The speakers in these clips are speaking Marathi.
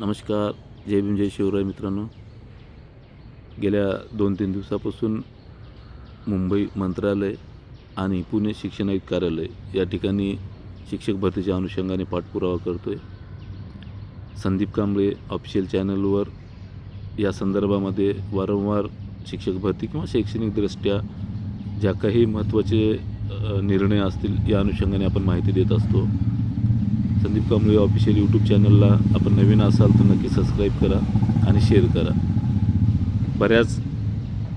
नमस्कार. जय भीम जय शिवराय मित्रांनो. गेल्या दोन तीन दिवसापासून मुंबई मंत्रालय आणि पुणे शिक्षण आयुक्त कार्यालय या ठिकाणी शिक्षक भरतीच्या अनुषंगाने पाठपुरावा करतो आहे संदीप कांबळे ऑफिशियल चॅनलवर या संदर्भामध्ये वारंवार शिक्षक भरती किंवा शैक्षणिकदृष्ट्या ज्या काही महत्त्वाचे निर्णय असतील या अनुषंगाने आपण माहिती देत असतो. संदीप कांबळे ऑफिशियल यूट्यूब चॅनलला आपण नवीन असाल तर नक्की सबस्क्राईब करा आणि शेअर करा. बऱ्याच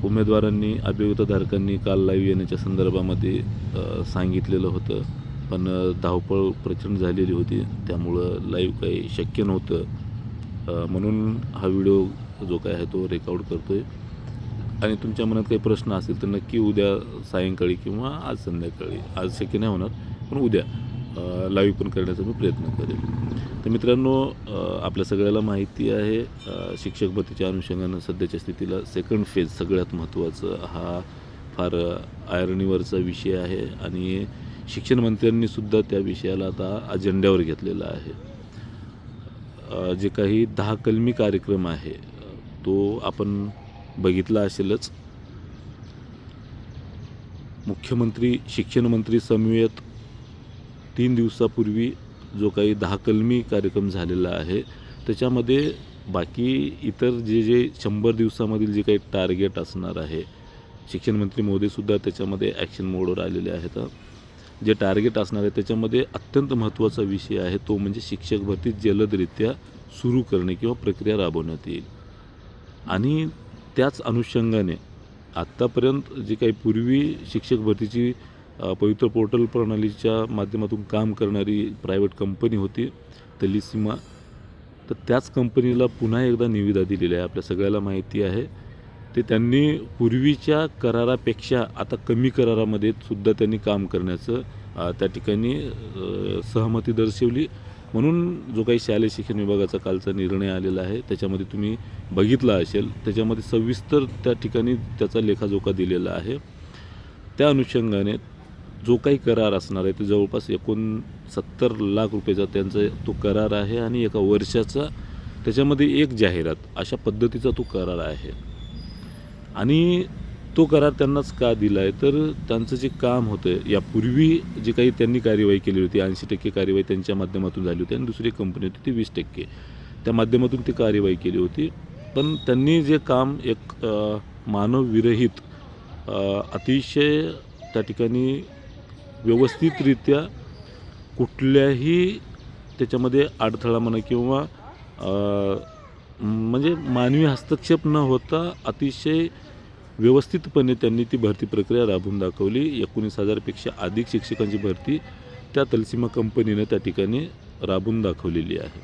उमेदवारांनी अभियुक्तधारकांनी काल लाईव्ह येण्याच्या संदर्भामध्ये सांगितलेलं होतं. पण धावपळ प्रचंड झालेली होती. त्यामुळं लाईव्ह काही शक्य नव्हतं. म्हणून हा व्हिडिओ जो काय आहे तो रेकॉर्ड करतो आहे आणि तुमच्या मनात काही प्रश्न असतील तर नक्की उद्या सायंकाळी किंवा आज संध्याकाळी. आज शक्य नाही होणार पण उद्या. लाईव्ह पण करण्याचा मी प्रयत्न करेन तर मित्रांनो आपल्या सगळ्याला माहिती आहे शिक्षक भरतीच्या अनुषंगानं सध्याच्या स्थितीला सेकंड फेज सगळ्यात महत्त्वाचं हा फार आयरणीवरचा विषय आहे आणि शिक्षण मंत्र्यांनी सुद्धा त्या विषयाला आता अजेंड्यावर घेतलेला आहे. जे काही दहा कलमी कार्यक्रम आहे तो आपण बघितला असेलच. मुख्यमंत्री शिक्षण मंत्री समवेत तीन दिवसापूर्वी जो काही दहा कलमी कार्यक्रम झालेला आहे त्याच्यामध्ये बाकी इतर जे जे शंभर दिवसामधील जे काही टार्गेट असणार आहे शिक्षणमंत्री मोदीसुद्धा त्याच्यामध्ये ॲक्शन मोडवर आलेले आहेत. जे टार्गेट असणार आहे त्याच्यामध्ये अत्यंत महत्त्वाचा विषय आहे तो म्हणजे शिक्षक भरती जलदरित्या सुरू करणे किंवा प्रक्रिया राबवण्यात येईल. आणि त्याच अनुषंगाने आत्तापर्यंत जे काही पूर्वी शिक्षक भरतीची पवित्र पोर्टल प्रणालीच्या माध्यमातून काम करणारी प्रायव्हेट कंपनी होती तलिसीमा तर त्याच कंपनीला पुन्हा एकदा निविदा दिलेली आहे. आपल्या सगळ्याला माहिती आहे. ते त्यांनी पूर्वीच्या करारापेक्षा आता कमी करारामध्ये सुद्धा त्यांनी काम करण्याचं त्या ठिकाणी सहमती दर्शवली. म्हणून जो काही शालेय शिक्षण विभागाचा कालचा निर्णय आलेला आहे त्याच्यामध्ये तुम्ही बघितला असेल. त्याच्यामध्ये सविस्तर त्या ठिकाणी त्याचा लेखाजोखा दिलेला आहे. त्या अनुषंगाने जो काही करार असणार आहे ते जवळपास एकूण सत्तर लाख रुपयाचा त्यांचा तो करार आहे आणि एका वर्षाचा त्याच्यामध्ये एक जाहिरात अशा पद्धतीचा तो करार आहे. आणि तो करार त्यांनाच का दिला आहे तर त्यांचं जे काम होतं यापूर्वी जे काही त्यांनी कार्यवाही केली होती ऐंशी टक्के कार्यवाही त्यांच्या माध्यमातून झाली होती आणि दुसरी कंपनी होती ती वीस टक्के. त्या माध्यमातून ती कार्यवाही केली होती. पण त्यांनी जे काम एक मानवविरहित अतिशय त्या ठिकाणी व्यवस्थितरित्या कुठल्याही त्याच्यामध्ये अडथळा म्हणा किंवा म्हणजे मानवी हस्तक्षेप न होता अतिशय व्यवस्थितपणे त्यांनी ती भरती प्रक्रिया राबवून दाखवली. एकोणीस हजारपेक्षा अधिक शिक्षकांची भरती त्या तलसीमा कंपनीनं त्या ठिकाणी राबवून दाखवलेली आहे.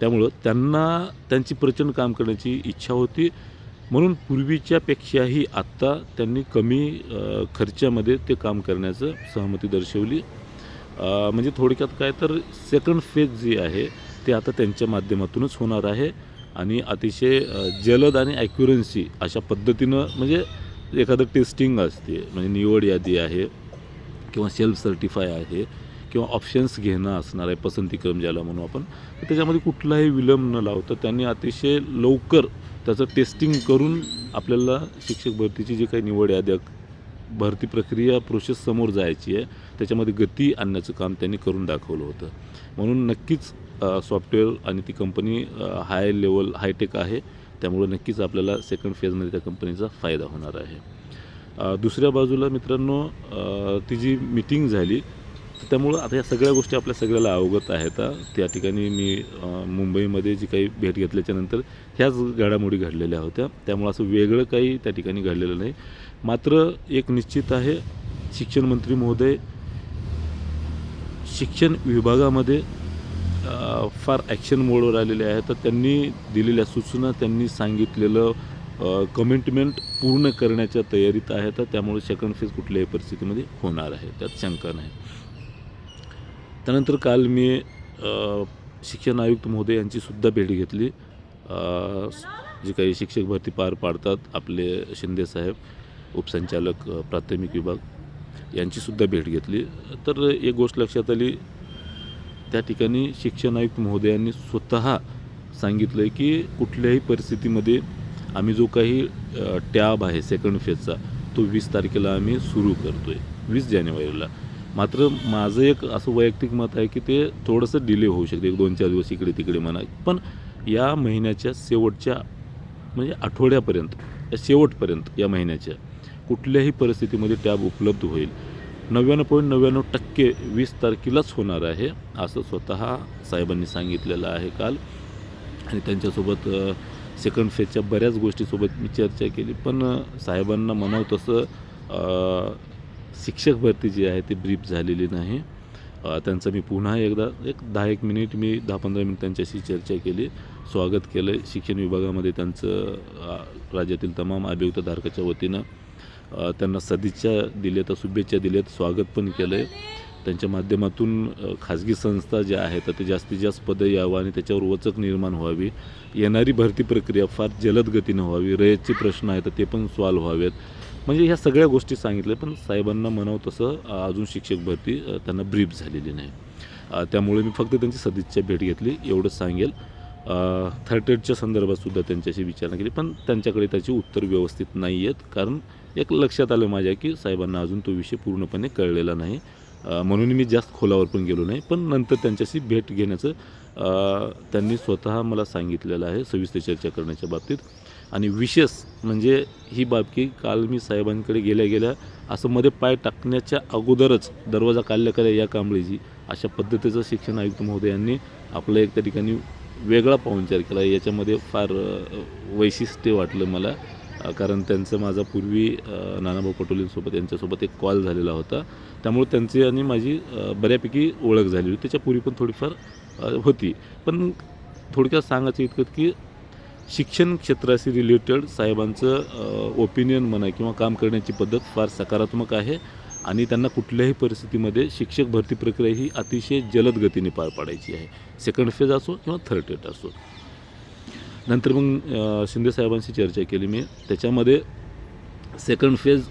त्यामुळं त्यांना त्यांची प्रचंड काम करण्याची इच्छा होती. म्हणून पूर्वीच्यापेक्षाही आत्ता त्यांनी कमी खर्चामध्ये ते काम करण्याचं सहमती दर्शवली. म्हणजे थोडक्यात काय तर सेकंड फेज जे आहे ते आता त्यांच्या माध्यमातूनच होणार आहे. आणि अतिशय जलद आणि ॲक्युरन्सी अशा पद्धतीनं म्हणजे एखादं टेस्टिंग असते. म्हणजे निवड यादी आहे किंवा सेल्फ सर्टिफाय आहे. किंवा ऑप्शन्स घेणं असणार आहे पसंतीक्रम ज्याला म्हणू आपण तर त्याच्यामध्ये कुठलाही विलंब न लावता त्यांनी अतिशय लवकर त्याचं टेस्टिंग करून आपल्याला शिक्षक भरतीची जी काही निवड याद्या भरती प्रक्रिया प्रोसेस समोर जायची आहे त्याच्यामध्ये गती आणण्याचं काम त्यांनी करून दाखवलं होतं. म्हणून नक्कीच सॉफ्टवेअर आणि ती कंपनी हाय लेवल हायटेक आहे त्यामुळं नक्कीच आपल्याला सेकंड फेजमध्ये त्या कंपनीचा फायदा होणार आहे. दुसऱ्या बाजूला मित्रांनो ती जी मिटिंग झाली त्यामुळं आता या सगळ्या गोष्टी आपल्या सगळ्याला अवगत आहेत. त्या ठिकाणी मी मुंबईमध्ये जी काही भेट घेतल्याच्यानंतर ह्याच घडामोडी घडलेल्या होत्या. त्यामुळं असं वेगळं काही त्या ठिकाणी घडलेलं नाही. मात्र एक निश्चित आहे शिक्षण मंत्री महोदय शिक्षण विभागामध्ये फार ॲक्शन मोडवर आलेले आहेत. तर त्यांनी दिलेल्या सूचना त्यांनी सांगितलेलं कमिटमेंट पूर्ण करण्याच्या तयारीत आहे तर त्यामुळे सेकंड फेज कुठल्याही परिस्थितीमध्ये होणार आहे. त्यात शंका नाही. त्यानंतर काल मी शिक्षण आयुक्त महोदय यांचीसुद्धा भेट घेतली. जे काही शिक्षक भरती पार पाडतात आपले शिंदेसाहेब उपसंचालक प्राथमिक विभाग यांचीसुद्धा भेट घेतली. तर एक गोष्ट लक्षात आली त्या ठिकाणी शिक्षण आयुक्त महोदयांनी स्वतः सांगितलं आहे की कुठल्याही परिस्थितीमध्ये आम्ही जो काही टॅब आहे सेकंड फेजचा तो वीस तारखेला आम्ही सुरू करतो आहे वीस जानेवारीला. मात्र माझं एक असं वैयक्तिक मत आहे की ते थोडंसं डिले होऊ शकते. एक दोन चार दिवस इकडे तिकडे म्हणा. पण या महिन्याच्या शेवटच्या म्हणजे आठवड्यापर्यंत या शेवटपर्यंत या महिन्याच्या कुठल्याही परिस्थितीमध्ये टॅब उपलब्ध होईल. नव्याण्णव पॉईंट नव्याण्णव टक्के वीस तारखेलाच होणार आहे असं स्वतः साहेबांनी सांगितलेलं आहे काल. आणि त्यांच्यासोबत सेकंड फेजच्या बऱ्याच गोष्टीसोबत मी चर्चा केली. पण साहेबांना म्हणावं तसं शिक्षक भरती जी आहे ती ब्रीफ झालेली नाही. त्यांचं मी पुन्हा एकदा एक दहा एक मिनिट मी दहा पंधरा मिनिट त्यांच्याशी चर्चा केली स्वागत केलं. आहे शिक्षण विभागामध्ये त्यांचं राज्यातील तमाम अभियुक्तधारकाच्या वतीनं त्यांना सदिच्छा दिल्यात शुभेच्छा दिल्यात स्वागत पण केलं आहे त्यांच्या माध्यमातून खाजगी संस्था ज्या आहेत तर ते जास्तीत जास्त पदं यावं आणि त्याच्यावर वचक निर्माण व्हावी. येणारी भरती प्रक्रिया फार जलद गतीनं व्हावी. रयतचे प्रश्न आहेत तर ते पण सॉल्व्ह व्हावेत. म्हणजे ह्या सगळ्या गोष्टी सांगितल्या पण साहेबांना म्हणावं तसं अजून शिक्षक भरती त्यांना ब्रीफ झालेली नाही. त्यामुळे मी फक्त त्यांची सदिच्छा भेट घेतली एवढंच सांगेल. थर्ड एडच्या संदर्भातसुद्धा त्यांच्याशी विचारणा केली पण त्यांच्याकडे त्याची उत्तर व्यवस्थित नाही आहेत कारण एक लक्षात आलं माझ्या की साहेबांना अजून तो विषय पूर्णपणे कळलेला नाही. म्हणून मी जास्त खोलावर पण गेलो नाही पण नंतर त्यांच्याशी भेट घेण्याचं त्यांनी स्वतः मला सांगितलेलं आहे सविस्तर चर्चा करण्याच्या बाबतीत. आणि विशेष म्हणजे ही बाबकी काल मी साहेबांकडे गेल्या गेल्या असं मध्ये पाय टाकण्याच्या अगोदरच दरवाजा काढल्या करा या कांबळीची अशा पद्धतीचं शिक्षण आयुक्त महोदयांनी आपलं एक त्या ठिकाणी वेगळा पाहुणचार केला. याच्यामध्ये फार वैशिष्ट्य वाटलं मला कारण त्यांचं माझा पूर्वी नानाभाऊ पटोलेंसोबत यांच्यासोबत एक कॉल झालेला होता. त्यामुळे त्यांची आणि माझी बऱ्यापैकी ओळख झाली होती. त्याच्यापूर्वी पण थोडीफार होती. पण थोडक्यात सांगायचं इतकं की शिक्षण क्षेत्राशी रिलेटेड साहेबांचं ओपिनियन म्हणा किंवा काम करण्याची पद्धत फार सकारात्मक आहे आणि त्यांना कुठल्याही परिस्थितीमध्ये शिक्षक भरती प्रक्रिया ही अतिशय जलद गतीने पार पाडायची आहे. सेकंड फेज असो किंवा थर्ड डेट असो. नंतर मग शिंदे साहेबांशी चर्चा केली मी. त्याच्यामध्ये सेकंड फेज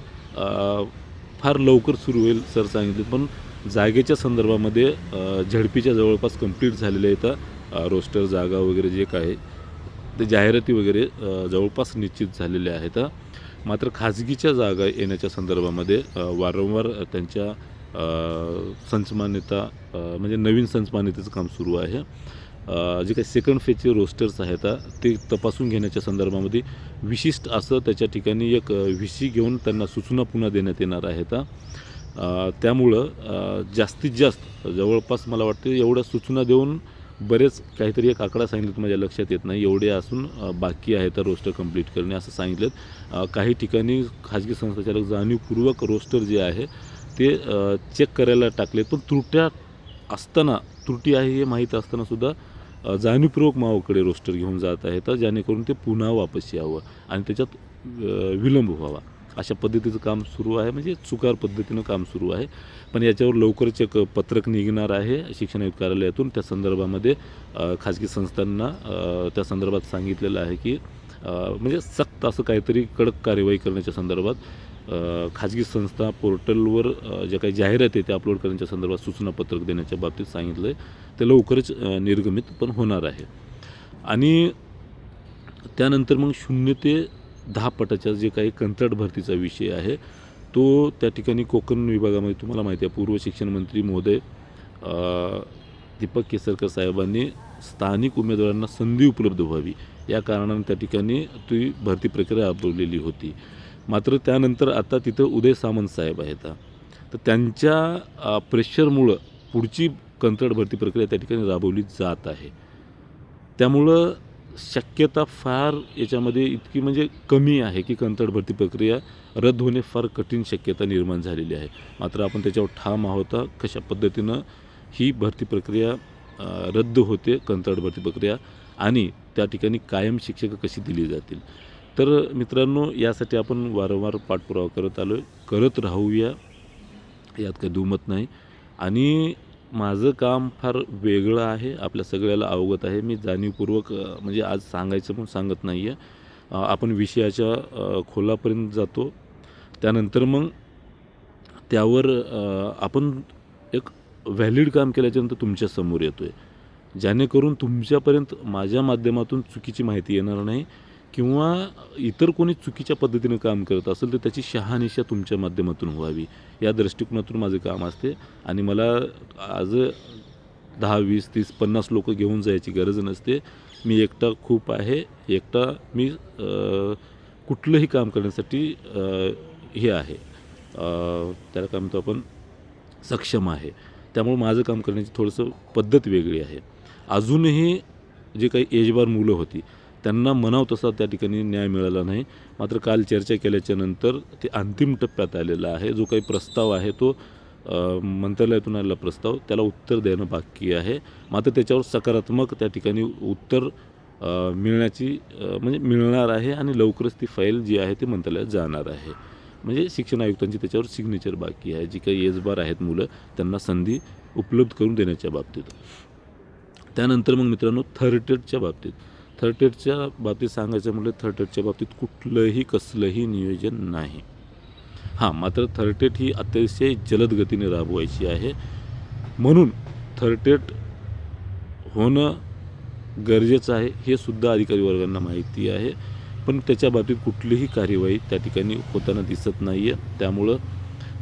फार लवकर सुरू होईल सर सांगितले पण जागेच्या संदर्भामध्ये झडपीच्या जवळपास कंप्लीट झालेल्या इथं रोस्टर जागा वगैरे जे काय आहे ते जाहिराती वगैरे जवळपास निश्चित झालेल्या आहेत. मात्र खाजगीच्या जागा येण्याच्या संदर्भामध्ये वारंवार त्यांच्या संचमान्यता म्हणजे नवीन संचमान्यतेचं काम सुरू आहे. जे काही सेकंड फेजचे रोस्टर्स आहेत ते तपासून घेण्याच्या संदर्भामध्ये विशिष्ट असं त्याच्या ठिकाणी एक व्ही घेऊन त्यांना सूचना पुन्हा देण्यात येणार आहेत. त्यामुळं जास्तीत जास्त जवळपास मला वाटते एवढ्या सूचना देऊन बरेच काहीतरी एक आकडा सांगितलं माझ्या लक्षात येत नाही. एवढे असून बाकी आहे तर रोस्टर कंप्लीट करणे असं सांगितलं काही ठिकाणी खाजगी संस्थाचालक जाणीवपूर्वक रोस्टर जे आहे ते चेक करायला टाकले पण त्रुट्या असताना त्रुटी आहे हे माहीत असतानासुद्धा जाणीवपूर्वक मावाकडे रोस्टर घेऊन जात आहेत जेणेकरून ते पुन्हा वापस यावं आणि त्याच्यात विलंब व्हावा. अशा पद्धतीचं काम सुरू आहे म्हणजे चुकार पद्धतीनं काम सुरू आहे. पण याच्यावर लवकरच एक पत्रक निघणार आहे शिक्षण आयुक्त कार्यालयातून. त्या संदर्भामध्ये खाजगी संस्थांना त्या संदर्भात सांगितलेलं आहे की म्हणजे सक्त असं काहीतरी कडक कार्यवाही करण्याच्या संदर्भात खाजगी संस्था पोर्टलवर ज्या काही जाहिराती ते अपलोड करण्याच्या संदर्भात सूचना पत्रक देण्याच्या बाबतीत सांगितलं आहे ते लवकरच निर्गमित पण होणार आहे. आणि त्यानंतर मग शून्य ते दहा पटाच्या जे काही कंत्राट भरतीचा विषय आहे तो त्या ठिकाणी कोकण विभागामध्ये तुम्हाला माहिती आहे पूर्व शिक्षण मंत्री महोदय दीपक केसरकर साहेबांनी स्थानिक उमेदवारांना संधी उपलब्ध व्हावी. या कारणाने त्या ठिकाणी ती भरती प्रक्रिया राबवलेली होती. मात्र त्यानंतर आता तिथं उदय सामंत साहेब आहेत तर त्यांच्या प्रेशरमुळं पुढची कंत्राट भरती प्रक्रिया त्या ठिकाणी राबवली जात आहे. त्यामुळं शक्यता फार याच्यामध्ये इतकी म्हणजे कमी आहे की कंत्राट भरती प्रक्रिया रद्द होणे फार कठीण शक्यता निर्माण झालेली आहे. मात्र आपण त्याच्यावर ठाम आहोत कशा पद्धतीनं ही भरती प्रक्रिया रद्द होते कंत्राट भरती प्रक्रिया आणि त्या ठिकाणी कायम शिक्षकं कशी दिली जातील? तर मित्रांनो यासाठी आपण वारंवार पाठपुरावा करत आलो करत राहूया यात काही दुमत नाही. आणि माझं काम फार वेगळं आहे आपल्या सगळ्याला अवगत आहे. मी जाणीवपूर्वक म्हणजे आज सांगायचं पण सांगत नाही आहे आपण विषयाच्या खोलापर्यंत जातो. त्यानंतर मग त्यावर आपण एक व्हॅलिड काम केल्याच्यानंतर तुमच्यासमोर येतो आहे जेणेकरून तुमच्यापर्यंत माझ्या माध्यमातून चुकीची माहिती येणार नाही. किंवा इतर कोणी चुकीच्या पद्धतीनं काम करत असेल तर त्याची शहानिशा तुमच्या माध्यमातून व्हावी. या दृष्टिकोनातून माझं काम असते. आणि मला आज दहा वीस तीस पन्नास लोक घेऊन जायची गरज नसते. मी एकटा खूप आहे. एकटा मी कुठलंही काम करण्यासाठी हे आहे. त्याला काय म्हणतो आपण सक्षम आहे. त्यामुळे माझं काम करण्याची थोडंसं पद्धत वेगळी आहे. अजूनही जे काही एजबार मुलं होती त्यांना म्हणाव तसा त्या ठिकाणी न्याय मिळाला नाही. मात्र काल चर्चा केल्याच्यानंतर ते अंतिम टप्प्यात आलेला आहे. जो काही प्रस्ताव आहे तो मंत्रालयातून आलेला प्रस्ताव त्याला उत्तर देणं बाकी आहे. मात्र त्याच्यावर सकारात्मक त्या ठिकाणी उत्तर मिळण्याची म्हणजे मिळणार आहे आणि लवकरच ती फाईल जी आहे ती मंत्रालयात जाणार आहे. म्हणजे शिक्षण आयुक्तांची त्याच्यावर सिग्नेचर बाकी आहे. जी काही एजबार आहेत मुलं त्यांना संधी उपलब्ध करून देण्याच्या बाबतीत. त्यानंतर मग मित्रांनो थर्टेडच्या बाबतीत. थर्ड टेटच्या बाबतीत सांगायचं म्हटलं थर्ड टेटच्या बाबतीत कुठलंही कसलंही नियोजन नाही. हां मात्र थर्ड टेट ही अतिशय जलद गतीने राबवायची आहे. म्हणून थर्ड टेट होणं गरजेचं आहे हे सुद्धा अधिकारी वर्गांना माहिती आहे. पण त्याच्या बाबतीत कुठलीही कार्यवाही त्या ठिकाणी होताना दिसत नाही आहे त्यामुळं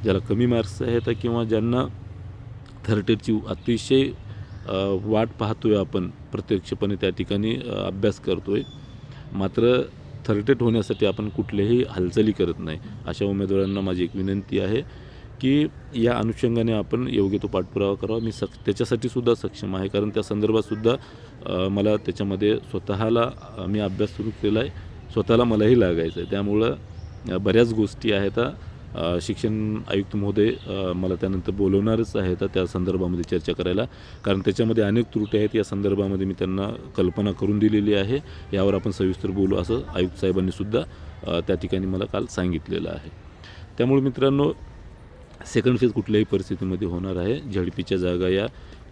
ज्याला कमी मार्क्स आहेत किंवा ज्यांना थर्ड एडची अतिशय वाट पाहतोय आपण प्रत्यक्षपणे त्या ठिकाणी अभ्यास करतोय. मात्र थर्टेट होण्यासाठी आपण कुठल्याही हालचाली करत नाही. अशा उमेदवारांना माझी एक विनंती आहे की या अनुषंगाने आपण योग्य तो पाठपुरावा करावा. मी सक त्याच्यासाठी सुद्धा सक्षम आहे. कारण त्या संदर्भातसुद्धा मला त्याच्यामध्ये स्वतःला मी अभ्यास सुरू केला आहे स्वतःला मलाही लागायचं आहे त्यामुळं बऱ्याच गोष्टी आहेत शिक्षण आयुक्त महोदय मला त्यानंतर बोलवणारच आहेत त्या संदर्भामध्ये चर्चा करायला. कारण त्याच्यामध्ये अनेक त्रुटी आहेत या संदर्भामध्ये मी त्यांना कल्पना करून दिलेली आहे. यावर आपण सविस्तर बोलू असं आयुक्त साहेबांनी सुद्धा त्या ठिकाणी मला काल सांगितलेलं आहे. त्यामुळे मित्रांनो सेकंड फेज कुठल्याही परिस्थितीमध्ये होणार आहे. झडपीच्या जागा या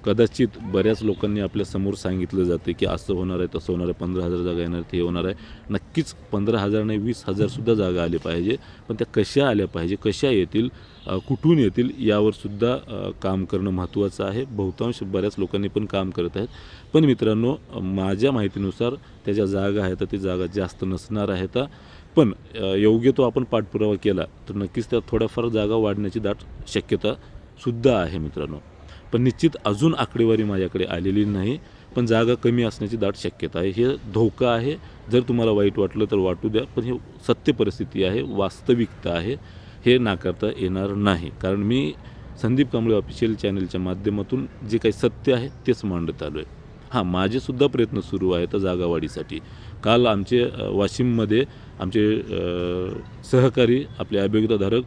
कदाचित बऱ्याच लोकांनी आपल्यासमोर सांगितलं जाते की असं होणार आहे तसं होणार आहे पंधरा हजार जागा येणार ते होणार आहे. नक्कीच पंधरा हजार नाही वीस हजारसुद्धा जागा आली पाहिजे. पण त्या कशा आल्या पाहिजे कशा येतील कुठून येतील यावरसुद्धा काम करणं महत्त्वाचं आहे. बहुतांश बऱ्याच लोकांनी पण काम करत आहेत. पण मित्रांनो माझ्या माहितीनुसार त्या ज्या जागा आहेत ते जागा जास्त नसणार आहेत. पण योग्य तो आपण पाठपुरावा केला तर नक्कीच त्या थोड्याफार जागा वाढण्याची दाट शक्यता सुद्धा आहे मित्रांनो. पण निश्चित अजून आकडेवारी माझ्याकडे आलेली नाही पण जागा कमी असण्याची दाट शक्यता आहे. हे धोका आहे. जर तुम्हाला वाईट वाटलं तर वाटू द्या पण हे सत्य परिस्थिती आहे वास्तविकता आहे. हे नाकारता येणार नाही. कारण मी संदीप कांबळे ऑफिशियल चॅनलच्या माध्यमातून जे काही सत्य आहे तेच मांडत आलो आहे. हां माझेसुद्धा प्रयत्न सुरू आहेत जागावाढीसाठी. काल आमचे वाशिममध्ये आमचे सहकारी आपले अभियोगिताधारक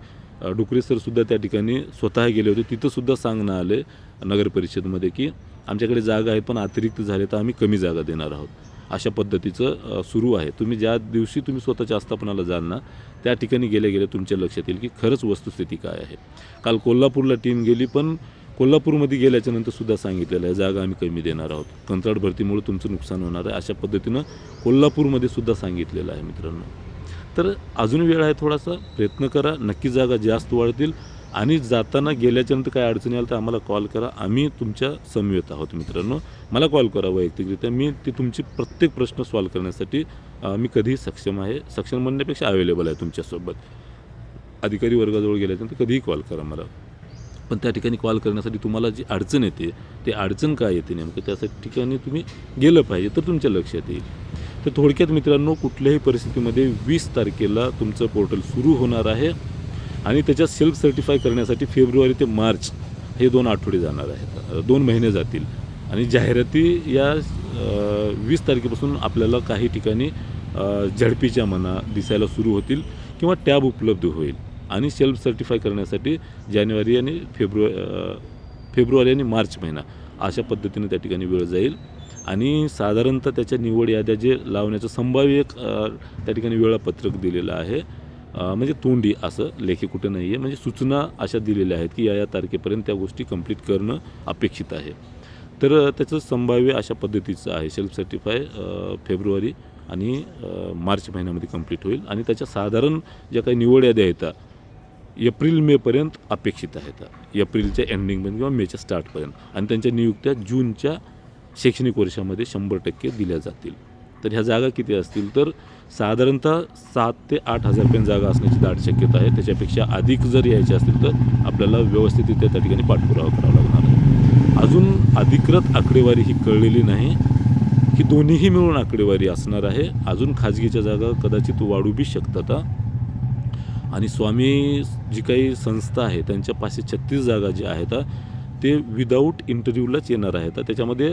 डुकरे सरसुद्धा त्या ठिकाणी स्वतः गेले होते. तिथंसुद्धा सांगणं आले नगर परिषदमध्ये की आमच्याकडे जागा आहेत पण अतिरिक्त झाले तर आम्ही कमी जागा देणार आहोत. अशा पद्धतीचं सुरू आहे. तुम्ही ज्या दिवशी तुम्ही स्वतःच्या आस्थापनाला जाल ना त्या ठिकाणी गेले गेले तुमच्या लक्षात येईल की खरंच वस्तुस्थिती काय आहे. काल कोल्हापूरला टीम गेली पण कोल्हापूरमध्ये गेल्याच्यानंतर सुद्धा सांगितलेलं आहे जागा आम्ही कमी देणार आहोत. कंत्राट भरतीमुळे तुमचं नुकसान होणार आहे. अशा पद्धतीनं कोल्हापूरमध्ये सुद्धा सांगितलेलं आहे मित्रांनो. तर अजून वेळ आहे थोडासा. प्रयत्न करा. नक्की जागा जास्त वाढतील. आणि जाताना गेल्याच्यानंतर काय अडचणी आल्या तर आम्हाला कॉल करा. आम्ही तुमच्या समवेत आहोत मित्रांनो. मला कॉल करा वैयक्तिकरित्या. मी ती तुमची प्रत्येक प्रश्न सॉल्व करण्यासाठी मी कधीही सक्षम आहे. सक्षम म्हणण्यापेक्षा अवेलेबल आहे तुमच्यासोबत. अधिकारी वर्गाजवळ गेल्याच्यानंतर कधीही कॉल करा मला. पण त्या ठिकाणी कॉल करण्यासाठी तुम्हाला जी अडचण येते ते अडचण काय येते नेमकं? त्यासाठी ठिकाणी तुम्ही गेलं पाहिजे तर तुमच्या लक्षात येईल. तर थोडक्यात मित्रांनो कुठल्याही परिस्थितीमध्ये वीस तारखेला तुमचं पोर्टल सुरू होणार आहे आणि त्याच्यात सेल्फ सर्टिफाय करण्यासाठी फेब्रुवारी ते मार्च हे दोन आठवडे जाणार आहेत. दोन महिने जातील. आणि जाहिराती या वीस तारखेपासून आपल्याला काही ठिकाणी झडपीच्या म्हणा दिसायला सुरू होतील किंवा टॅब उपलब्ध होईल. आणि सेल्फ सर्टिफाय करण्यासाठी जानेवारी आणि फेब्रुवारी फेब्रुवारी आणि मार्च महिना अशा पद्धतीने त्या ठिकाणी वेळ जाईल. आणि साधारणतः त्याच्या निवड याद्या जे लावण्याचं संभाव्य एक त्या ठिकाणी वेळापत्रक दिलेलं आहे. म्हणजे तोंडी असं लेखी कुठं नाही आहे म्हणजे सूचना अशा दिलेल्या आहेत की या या तारखेपर्यंत त्या गोष्टी कंप्लीट करणं अपेक्षित आहे. तर त्याचं संभाव्य अशा पद्धतीचं आहे. सेल्फ सर्टिफाय फेब्रुवारी आणि मार्च महिन्यामध्ये कंप्लीट होईल. आणि त्याच्या साधारण ज्या काही निवड याद्या आहेत एप्रिल मेपर्यंत अपेक्षित आहेत. एप्रिलच्या एंडिंगपर्यंत किंवा मेच्या स्टार्टपर्यंत आणि त्यांच्या नियुक्त्या जूनच्या शैक्षणिक वर्षामध्ये शंभर टक्के दिल्या जातील. तर ह्या जागा किती असतील? तर साधारणतः सात ते आठ हजारपर्यंत जागा असण्याची दाट शक्यता आहे. त्याच्यापेक्षा अधिक जर यायचे असतील तर आपल्याला व्यवस्थितरित्या त्या ठिकाणी पाठपुरावा करावा लागणार आहे. अजून अधिकृत आकडेवारी ही कळलेली नाही. ही दोन्हीही मिळून आकडेवारी असणार आहे. अजून खाजगीच्या जागा कदाचित वाढू बी शकतात आणि स्वामी जी काही संस्था आहे त्यांच्या पाचशे छत्तीस जागा ज्या आहेत ते विदाऊट इंटरव्ह्यूलाच येणार आहेत. त्याच्यामध्ये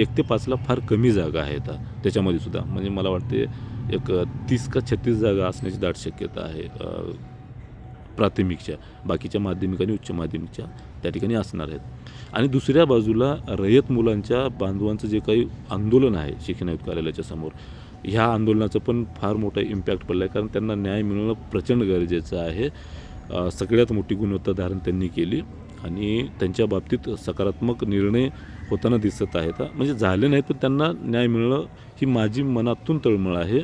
एक ते पाचला फार कमी जागा आहेत. त्याच्यामध्ये सुद्धा. म्हणजे मला वाटते एक तीस का छत्तीस जागा असण्याची दाट शक्यता आहे प्राथमिकच्या. बाकीच्या माध्यमिक आणि उच्च माध्यमिकच्या त्या ठिकाणी असणार आहेत. आणि दुसऱ्या बाजूला रयत मुलांच्या बांधवांचं जे काही आंदोलन आहे शिक्षण आयुक्त कार्यालयाच्या समोर ह्या आंदोलनाचं पण फार मोठा इम्पॅक्ट पडला आहे कारण त्यांना न्याय मिळणं प्रचंड गरजेचं आहे. सगळ्यात मोठी गुणवत्ता धारण त्यांनी केली. आणि त्यांच्या बाबतीत सकारात्मक निर्णय होताना दिसत आहेत. म्हणजे झाले नाहीत पण त्यांना न्याय मिळणं ही माझी मनातून तळमळ आहे.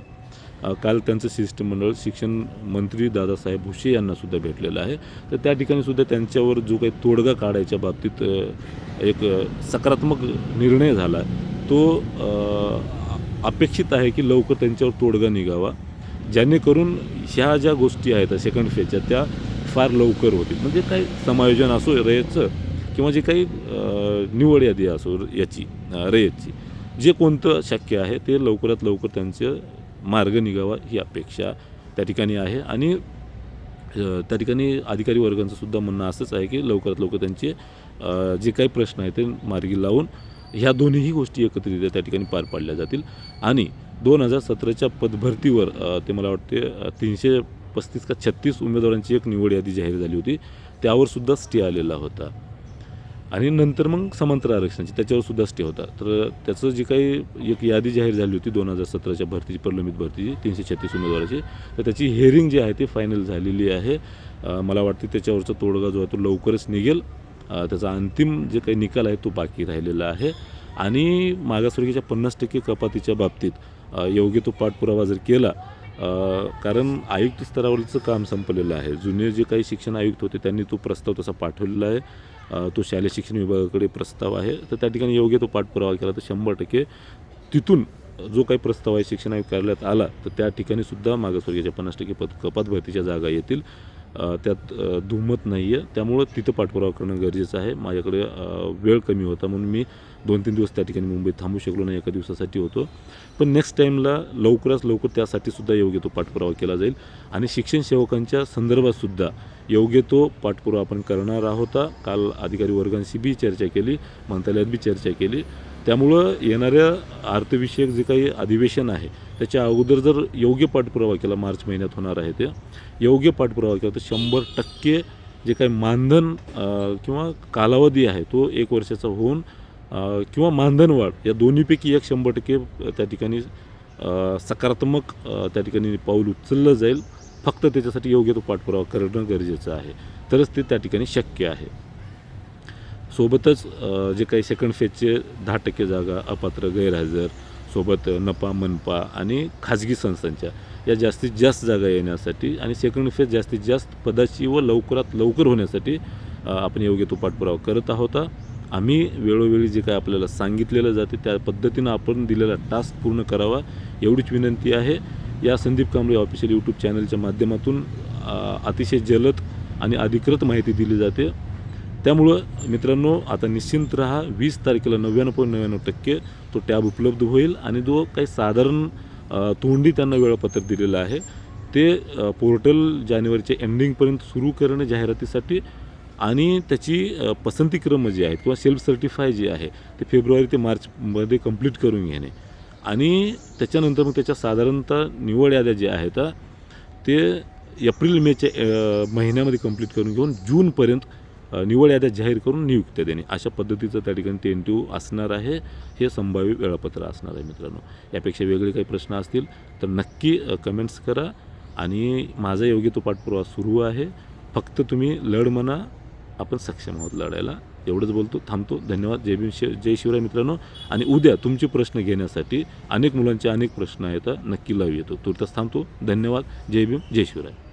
काल त्यांचं शिष्टमंडळ शिक्षण मंत्री दादासाहेब भुसे यांनासुद्धा भेटलेलं आहे. तर त्या ठिकाणी सुद्धा त्यांच्यावर जो काही तोडगा काढायच्या बाबतीत एक सकारात्मक निर्णय झाला. तो अपेक्षित आहे की लवकर त्यांच्यावर तोडगा निघावा. जेणेकरून ह्या ज्या गोष्टी आहेत सेकंड फेजच्या त्या फार लवकर होतील. म्हणजे काही समायोजन असो रयतचं किंवा जे काही निवड यादी असो याची रयतची जे कोणतं शक्य आहे ते लवकरात लवकर त्यांचं मार्ग निघावा ही अपेक्षा त्या ठिकाणी आहे. आणि त्या ठिकाणी अधिकारी वर्गांचं सुद्धा म्हणणं असंच आहे की लवकरात लवकर त्यांचे जे काही प्रश्न आहेत ते मार्गी लावून ह्या दोन्हीही गोष्टी एकत्रितरित्या त्या ठिकाणी पार पाडल्या जातील. आणि दोन हजार सतराच्या पदभरतीवर ते मला वाटते तीनशे पस्तीस का छत्तीस उमेदवारांची एक निवड यादी जाहीर झाली होती. त्यावर सुद्धा स्टे आलेला होता. आणि नंतर मग समांतर आरक्षणाची त्याच्यावर सुद्धा स्टे होता. तर त्याचं जी काही एक यादी जाहीर झाली होती दोन हजार सतराच्या भरतीची प्रलंबित भरतीची तीनशे छत्तीस उमेदवाराची. तर त्याची हेअरिंग जी आहे ती फायनल झालेली आहे. मला वाटते त्याच्यावरचा तोडगा जो आहे तो लवकरच निघेल. त्याचा अंतिम जे काही निकाल आहे तो बाकी राहिलेला आहे. आणि मागासवर्गीच्या पन्नास टक्के कपातीच्या बाबतीत योग्य तो पाठपुरावा जर केला कारण आयुक्त स्तरावरचं काम संपलेलं आहे. जुने जे काही शिक्षण आयुक्त होते त्यांनी तो प्रस्ताव तसा पाठवलेला आहे. तो शालेय शिक्षण विभागाकडे प्रस्ताव आहे. तर त्या ठिकाणी योग्य तो पाठपुरावा केला तर शंभर टक्के तिथून जो काही प्रस्ताव आहे शिक्षण आयोग कार्यालयात आला तर त्या ठिकाणी सुद्धा मागासवर्गीच्या पन्नास टक्के पद कपात भरतीच्या जागा येतील. त्यात धुमत दुमत नाही आहे त्यामुळं तिथं पाठपुरावा करणं गरजेचं आहे. माझ्याकडे वेळ कमी होता. म्हणून मी दोन तीन दिवस त्या ठिकाणी मुंबईत थांबू शकलो नाही. एका दिवसासाठी होतो. पण नेक्स्ट टाईमला लवकरात लवकर त्यासाठी सुद्धा योग्य तो पाठपुरावा केला जाईल. आणि शिक्षण सेवकांच्या संदर्भातसुद्धा योग्य तो पाठपुरावा आपण करणार आहोत. काल अधिकारी वर्गांशी बी चर्चा केली. मंत्रालयात बी चर्चा केली. त्यामुळं येणाऱ्या अर्थविषयक जे काही अधिवेशन आहे त्याच्या अगोदर जर योग्य पाठपुरावा केला मार्च महिन्यात होणार आहे ते योग्य पाठपुरावा केला तर शंभर टक्के जे काही मानधन किंवा कालावधी आहे तो एक वर्षाचा होऊन किंवा किंवा मानधनवाढ या दोन्हीपैकी एक शंभर टक्के त्या ठिकाणी सकारात्मक त्या ठिकाणी पाऊल उचललं जाईल. फक्त त्याच्यासाठी योग्य तो पाठपुरावा करणं गरजेचं आहे. तरच ते त्या ठिकाणी शक्य आहे. सोबतच जे काही सेकंड फेजचे दहा टक्के जागा अपात्र गैरहजर सोबत नपा मनपा आणि खाजगी संस्थांच्या या जास्तीत जास्त जागा येण्यासाठी आणि सेकंड फेज जास्तीत जास्त पदाची व लवकरात लवकर होण्यासाठी आपण योग्य तो पाठपुरावा करत आहोत. आम्ही वेळोवेळी जे काय आपल्याला सांगितलेलं जाते त्या पद्धतीनं आपण दिलेला टास्क पूर्ण करावा एवढीच विनंती आहे. या संदीप कांबळे ऑफिशियल यूट्यूब चॅनलच्या माध्यमातून अतिशय जलद आणि अधिकृत माहिती दिली जाते. त्यामुळं मित्रांनो आता निश्चिंत राहा वीस तारखेला नव्याण्णव पॉईंट नव्याण्णव टक्के तो टॅब उपलब्ध होईल आणि जो काही साधारण तोंडी त्यांना वेळापत्र दिलेलं आहे ते पोर्टल जानेवारीच्या एंडिंगपर्यंत सुरू करणे जाहिरातीसाठी आणि त्याची पसंतीक्रम जे आहेत किंवा सेल्फ सर्टिफाय जे आहे ते फेब्रुवारी ते मार्चमध्ये कंप्लीट करून घेणे. आणि त्याच्यानंतर मग त्याच्या साधारणतः निवड याद्या ज्या आहेत ते एप्रिल मेच्या महिन्यामध्ये कंप्लीट करून घेऊन जूनपर्यंत निवड याद्या जाहीर करून नियुक्त्या देणे. अशा पद्धतीचं त्या ठिकाणी टेंटिव्ह असणार आहे. हे संभाव्य वेळापत्र असणार आहे मित्रांनो. यापेक्षा वेगळे काही प्रश्न असतील तर नक्की कमेंट्स करा आणि माझा योग्य तो पाठपुरावा सुरू आहे. फक्त तुम्ही लढ म्हणा. आपण सक्षम आहोत लढायला. एवढंच बोलतो थांबतो. धन्यवाद. जय भीम शिव जय शिवराय मित्रांनो. आणि उद्या तुमचे प्रश्न घेण्यासाठी अनेक मुलांचे अनेक प्रश्न आहेत. नक्की लावू येतो. तुर्तास थांबतो. धन्यवाद. जय भीम. जय शिवराय.